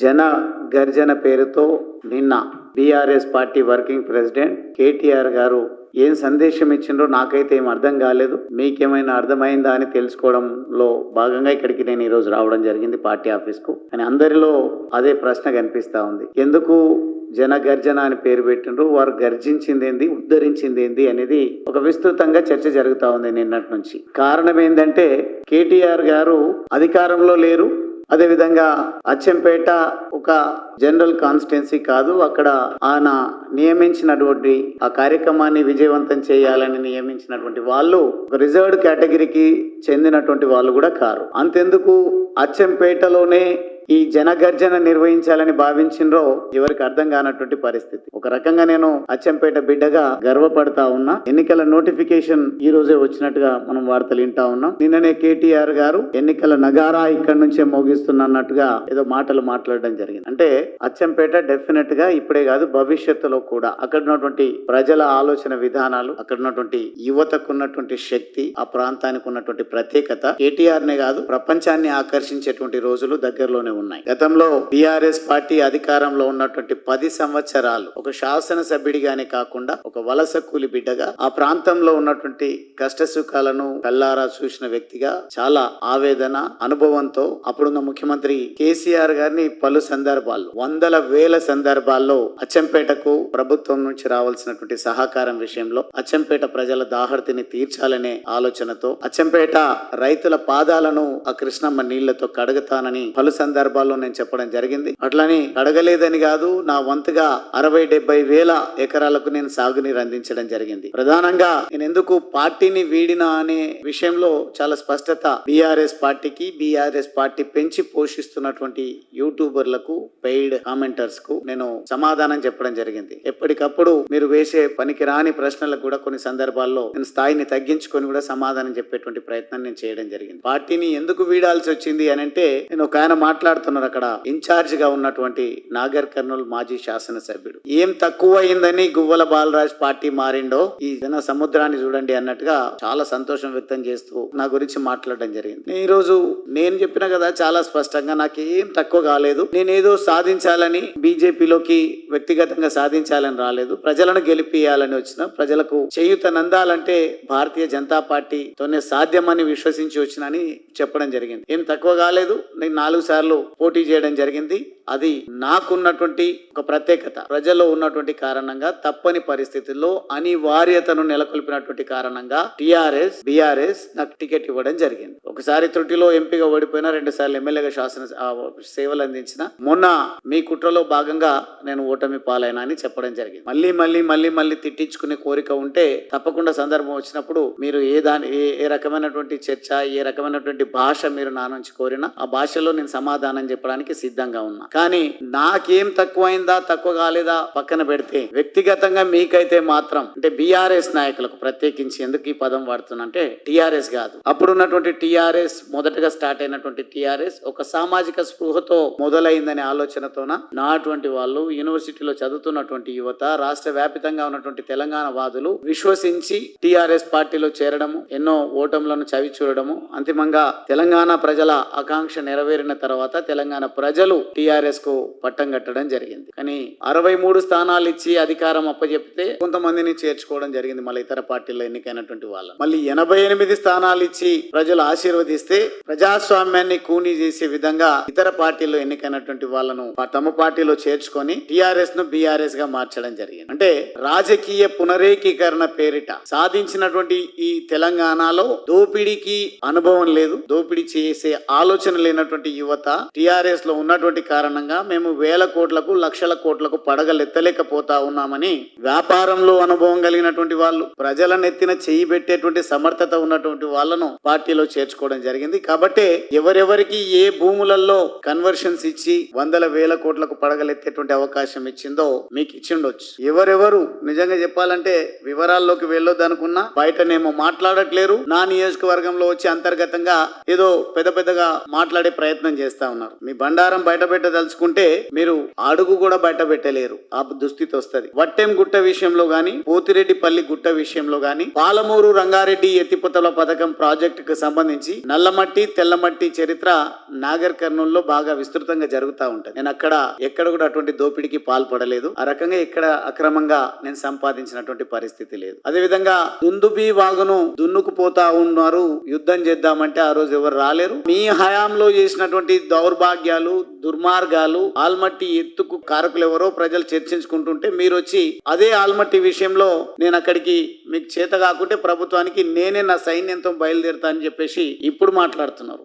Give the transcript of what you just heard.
జన గర్జన పేరుతో నిన్న BRS party working president KTR garu ఏం సందేశం ఇచ్చిండ్రో నాకైతే ఏం అర్థం కాలేదు. మీకేమైనా అర్థమైందా అని తెలుసుకోవడంలో భాగంగా ఇక్కడికి నేను ఈరోజు రావడం జరిగింది పార్టీ ఆఫీస్కు. అని అందరిలో అదే ప్రశ్న కనిపిస్తూ ఉంది. ఎందుకు జన గర్జన అని పేరు పెట్టిండ్రు? వారు గర్జించింది ఏంది? ఉద్ధరించింది ఏంది? అనేది ఒక విస్తృతంగా చర్చ జరుగుతూ ఉంది నిన్నటి నుంచి. కారణం ఏంటంటే కేటీఆర్ గారు అధికారంలో లేరు. అదేవిధంగా అచ్చంపేట ఒక జనరల్ కాన్స్టిట్యున్సీ కాదు అక్కడ ఆయన నియమించినటువంటి ఆ కార్యక్రమాన్ని విజయవంతం చేయాలని నియమించినటువంటి వాళ్ళు ఒక రిజర్వ్డ్ కేటగిరీకి చెందినటువంటి వాళ్ళు కూడా కారు. అంతెందుకు అచ్చంపేటలోనే ఈ జనగర్జన నిర్వహించాలని భావించినరో ఎవరికి అర్థం కానటువంటి పరిస్థితి. ఒక రకంగా నేను అచ్చంపేట బిడ్డగా గర్వపడతా ఉన్నా. ఎన్నికల నోటిఫికేషన్ ఈ రోజే వచ్చినట్టుగా మనం వార్తలు వింటా ఉన్నాం. నిన్ననే కేటీఆర్ గారు ఎన్నికల నగారా ఇక్కడ నుంచే మోగిస్తున్నట్టుగా ఏదో మాటలు మాట్లాడడం జరిగింది. అంటే అచ్చంపేట డెఫినెట్గా ఇప్పుడే కాదు భవిష్యత్తులో కూడా అక్కడ ఉన్నటువంటి ప్రజల ఆలోచన విధానాలు అక్కడ ఉన్నటువంటి యువతకు ఉన్నటువంటి శక్తి ఆ ప్రాంతానికి ఉన్నటువంటి ప్రత్యేకత కేటీఆర్ నే కాదు ప్రపంచాన్ని ఆకర్షించేటువంటి రోజులు దగ్గరలోనే ఉన్నాయి. గతంలో బీఆర్ఎస్ పార్టీ అధికారంలో ఉన్నటువంటి పది సంవత్సరాలు ఒక శాసనసభ్యుడిగానే కాకుండా ఒక వలస కూలి బిడ్డగా ఆ ప్రాంతంలో ఉన్నటువంటి కష్ట సుఖాలను కల్లారా చూసిన వ్యక్తిగా చాలా ఆవేదన అనుభవంతో అప్పుడున్న ముఖ్యమంత్రి కేసీఆర్ గారిని పలు సందర్భాల్లో వందల వేల సందర్భాల్లో అచ్చంపేటకు ప్రభుత్వం నుంచి రావాల్సినటువంటి సహకారం విషయంలో అచ్చంపేట ప్రజల దాహర్తిని తీర్చాలనే ఆలోచనతో అచ్చంపేట రైతుల పాదాలను ఆ కృష్ణమ్మ నీళ్ళతో కడుగుతానని పలు సందర్భాల్లో నేను చెప్పడం జరిగింది. అట్లని అడగలేదని కాదు నా వంతుగా అరవై డెబ్బై వేల ఎకరాలకు నేను సాగునీరు అందించడం జరిగింది. ప్రధానంగా నేను ఎందుకు పార్టీని వీడినా అనే విషయంలో చాలా స్పష్టత బీఆర్ఎస్ పార్టీకి బీఆర్ఎస్ పార్టీ పెంచి పోషిస్తున్నటువంటి యూట్యూబర్లకు పెయిడ్ కామెంటర్స్కు నేను సమాధానం చెప్పడం జరిగింది. ఎప్పటికప్పుడు మీరు వేసే పనికి రాని ప్రశ్నలకు కూడా కొన్ని సందర్భాల్లో నేను స్థాయిని తగ్గించుకొని కూడా సమాధానం చెప్పేటువంటి ప్రయత్నం నేను చేయడం జరిగింది. పార్టీని ఎందుకు వీడాల్సి వచ్చింది అని అంటే నేను ఒక ఆయన మాట్లాడుతున్నారు అక్కడ. ఇన్ఛార్జ్గా ఉన్నటువంటి నాగర్ కర్నూలు మాజీ శాసనసభ్యుడు. ఏం తక్కువ అయిందని గువ్వల బాలరాజ్ పార్టీ మారిండో ఈ జన సముద్రాన్ని చూడండి అన్నట్టుగా చాలా సంతోషం వ్యక్తం చేస్తూ నా గురించి మాట్లాడడం జరిగింది. నేను ఈ రోజు నేను చెప్పిన కదా చాలా స్పష్టంగా నాకు ఏం తక్కువ కాలేదు. నేనేదో సాధించాలని బీజేపీలోకి వ్యక్తిగతంగా సాధించాలని రాలేదు. ప్రజలను గెలిపియాలని వచ్చిన ప్రజలకు చేయుతనందాలంటే భారతీయ జనతా పార్టీతోనే సాధ్యమని విశ్వసించి వచ్చినని చెప్పడం జరిగింది. ఏం తక్కువ కాలేదు. నేను నాలుగు సార్లు పోటీ చేయడం జరిగింది. అది నాకున్నటువంటి ఒక ప్రత్యేకత. ప్రజల్లో ఉన్నటువంటి కారణంగా తప్పని పరిస్థితుల్లో అనివార్యతను నెలకొల్పినటువంటి కారణంగా టిఆర్ఎస్ బిఆర్ఎస్ నాకు టికెట్ ఇవ్వడం జరిగింది. ఒకసారి త్రుటిలో ఎంపీగా ఓడిపోయినా రెండు సార్లు ఎమ్మెల్యేగా శాసన సేవలు అందించిన మొన్న మీ కుట్రలో భాగంగా నేను ఓటమి పాలైనా అని చెప్పడం జరిగింది. మళ్ళీ మళ్ళీ మళ్ళీ మళ్ళీ తిట్టించుకునే కోరిక ఉంటే తప్పకుండా సందర్భం వచ్చినప్పుడు మీరు ఏ దాని ఏ ఏ రకమైనటువంటి చర్చ ఏ రకమైనటువంటి భాష మీరు నా నుంచి కోరినా ఆ భాషలో నేను సమాధానం చెప్పడానికి సిద్ధంగా ఉన్నా. కానీ నాకేం తక్కువైందా తక్కువ కాలేదా పక్కన పెడితే వ్యక్తిగతంగా మీకైతే మాత్రం అంటే బీఆర్ఎస్ నాయకులకు ప్రత్యేకించి ఎందుకు ఈ పదం వాడుతున్నా అంటే టిఆర్ఎస్ కాదు. అప్పుడు ఉన్నటువంటి టిఆర్ఎస్ మొదటగా స్టార్ట్ అయినటువంటి టిఆర్ఎస్ ఒక సామాజిక స్పృహతో మొదలైందనే ఆలోచనతోన నా అటువంటి వాళ్ళు యూనివర్సిటీలో చదువుతున్నటువంటి యువత రాష్ట్ర వ్యాపితంగా ఉన్నటువంటి తెలంగాణ వాదులు విశ్వసించి టిఆర్ఎస్ పార్టీలో చేరడము ఎన్నో ఓటములను చవి చూడడము అంతిమంగా తెలంగాణ ప్రజల ఆకాంక్ష నెరవేరిన తర్వాత తెలంగాణ ప్రజలు టిఆర్ఎస్ కు పట్టం కట్టడం జరిగింది. కానీ అరవై మూడు స్థానాలు ఇచ్చి అధికారం అప్పచెప్తే కొంతమందిని చేర్చుకోవడం జరిగింది మళ్ళీ ఇతర పార్టీల్లో ఎన్నికైనటువంటి వాళ్ళు మళ్ళీ ఎనభై ఎనిమిది స్థానాలు ఇచ్చి ప్రజలు ఆశీర్వదిస్తే ప్రజాస్వామ్యాన్ని కూనీ చేసే విధంగా ఇతర పార్టీల్లో ఎన్నికైనటువంటి వాళ్ళను తమ పార్టీలో చేర్చుకొని టిఆర్ఎస్ను బీఆర్ఎస్గా మార్చడం జరిగింది. అంటే రాజకీయ పునరేకీకరణ పేరిట సాధించినటువంటి ఈ తెలంగాణలో దోపిడీకి అనుభవం లేదు. దోపిడీ చేసే ఆలోచన లేనటువంటి యువత టిఆర్ఎస్లో ఉన్నటువంటి కారణం కారణంగా మేము వేల కోట్లకు లక్షల కోట్లకు పడగలెత్తలేకపోతా ఉన్నామని వ్యాపారంలో అనుభవం కలిగినటువంటి వాళ్ళు ప్రజల నెత్తిన చేయి పెట్టేటువంటి సమర్థత ఉన్నటువంటి వాళ్ళను పార్టీలో చేర్చుకోవడం జరిగింది. కాబట్టి ఎవరెవరికి ఏ భూములలో కన్వర్షన్స్ ఇచ్చి వందల వేల కోట్లకు పడగలెత్తేటువంటి అవకాశం ఇచ్చిందో మీకు ఇచ్చిండొచ్చు. ఎవరెవరు నిజంగా చెప్పాలంటే వివరాల్లోకి వెళ్ళొద్దు అనుకున్నా బయటనేమో మాట్లాడట్లేరు. నా నియోజకవర్గంలో వచ్చి అంతర్గతంగా ఏదో పెద్ద పెద్దగా మాట్లాడే ప్రయత్నం చేస్తా ఉన్నారు. మీ బండారం బయట పెట్టదు తలుచుకుంటే మీరు అడుగు కూడా బయట పెట్టలేరు. ఆ దుస్థితి వస్తది. వట్టెం గుట్ట విషయంలో గాని పోతిరెడ్డిపల్లి గుట్ట విషయంలో గాని పాలమూరు రంగారెడ్డి ఎత్తిపోతల పథకం ప్రాజెక్టుకు సంబంధించి నల్లమట్టి తెల్లమట్టి చరిత్ర నాగర్ కర్నూలులో బాగా విస్తృతంగా జరుగుతూ ఉంటుంది. నేను అక్కడ ఎక్కడ కూడా అటువంటి దోపిడీకి పాల్పడలేదు. ఆ రకంగా ఎక్కడ అక్రమంగా నేను సంపాదించినటువంటి పరిస్థితి లేదు. అదే విధంగా దుందుబి వాగును దున్నుకుపోతా ఉన్నారు. యుద్ధం చేద్దామంటే ఆ రోజు ఎవరు రాలేరు. మీ హయాంలో చేసినటువంటి దౌర్భాగ్యాలు దుర్మార్గాలు ఆల్మట్టి ఎత్తుకు కారకులు ఎవరో ప్రజలు చర్చించుకుంటుంటే మీరు వచ్చి అదే ఆల్మట్టి విషయంలో నేను అక్కడికి మీకు చేత కాకుంటే ప్రభుత్వానికి నేనే నా సైన్యంతో బయలుదేరుతా అని చెప్పేసి ఇప్పుడు మాట్లాడుతున్నారు.